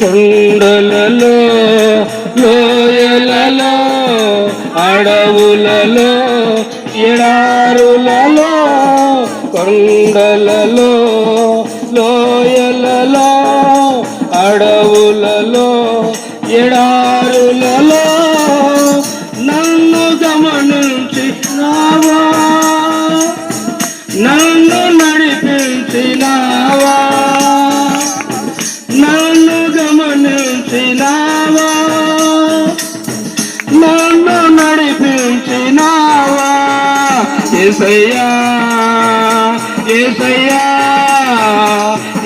కొండలలో లోయలలో అడవులలో ఎడారులలో కొండలలో లోయ ఏసయ్యా ఏసయ్యా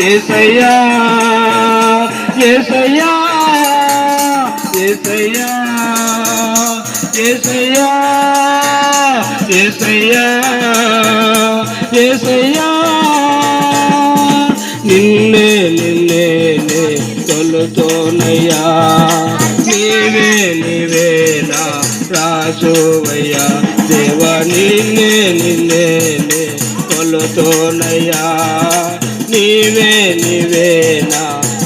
ఏసయ్యా ఏసయ్యా ఏసయ్యా ఏసయ్యా ఏసయ్యా ఏసయ్యా. నిన్నే నిన్నే తొలుతోనయ్యా. నీవే నీవే రాజోవయ్యా. దేవా నిన్నే నిన్నే కొలుతోనయ్యా. నీవే నీవే నా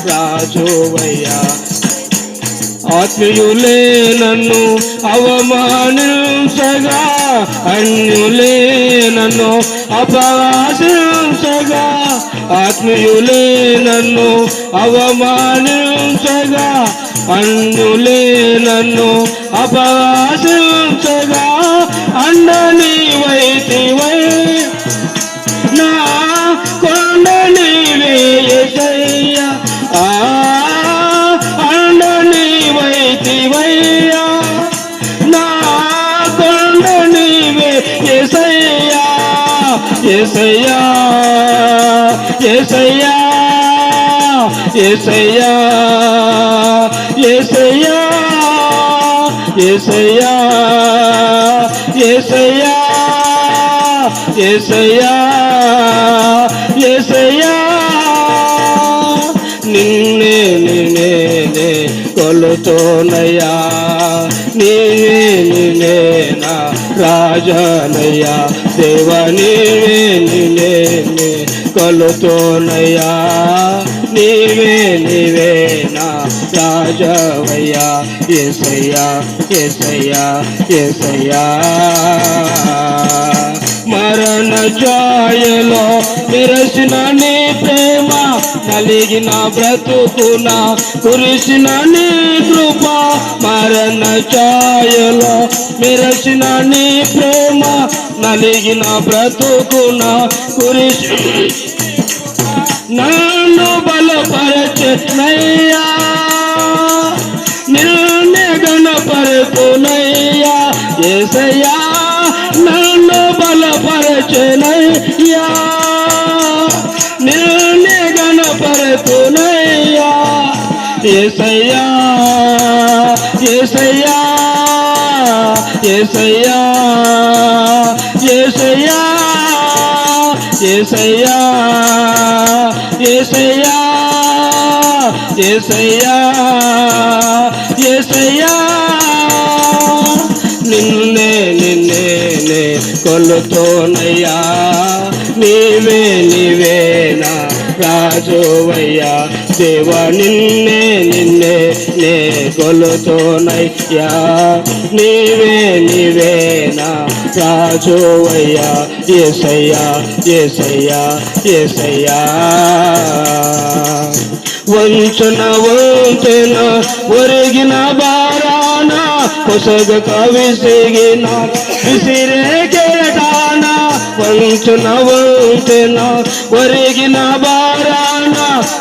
రాజువయ్యా. ఆత్మీయులే నన్ను అవమానించగా అన్యులే నన్ను అపవాసించగా ఆత్మీయులే నన్ను అవమానించగా అన్యులే నన్ను అపవాసించగా అన్న నీవైతివై నా కొండ నీవే ఎసయ్యా అన్న నీవైతివయ్యా నా కొండ నీవే ఎసయ్యా ఎసయ్యా ఎసయ్యా ఎసయ్యా ఎసయ్యా ఎసయ్యా యేసయ్యా ఏసయ్యా ఏసయ్యా నిన్నే నిన్నే కొలుతోనయ్యా నీవే నిన్నే నా రాజనయ్యా దేవ నీవే నిన్నే నే కొలుతోనయ్యా. నీవే నీవే నా రాజవయ్యా ఎసయ్యా ఎసయ్యా ఎసయ్యా మరణ జాయలో మెరసిన నీ ప్రేమ నలిగిన బ్రతుకున కురిసిన నీ కృప మరణ ఛాయలో మెరసిన నీ ప్రేమ నలిగిన బ్రతుకున కురిసి నన్ను బలపరచునయ్యా. నిన్నే గణపరచునయ్యా ఏసయ్యా నన్ను బలపరచునయ్యా. నిన్నే గణపరచునయ్యా ఏసయ్యా ఏసయ్యా ఏసయ్యా ఏసయ్యా. ఏసయ్యా ఏసయ్యా ఏసయ్యా ఏసయ్యా నిన్నే నిన్నే కొలుతోనయ్యా నీవే నీవే. राजो वैया देव निन्ने निन्ने ने गोलो नैया निवे निवे ना राजो वैया ये सैया ये सैया ये सैया वंचन वंचन वर्गिना बाराना कुसग कविगिना बिसरे के వంచన వంచన ఒరిగిన బారాన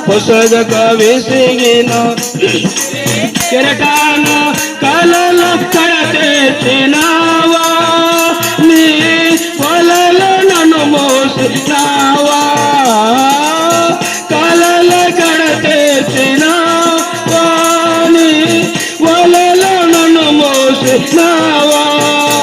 పొసగ కవిసిగిన కెరటాన కలల కడతెచ్చినావా నీ పొలల నన్ను మోసినావా? కలల కడతెచ్చినావా నీ పొలల నన్ను మోసినావా?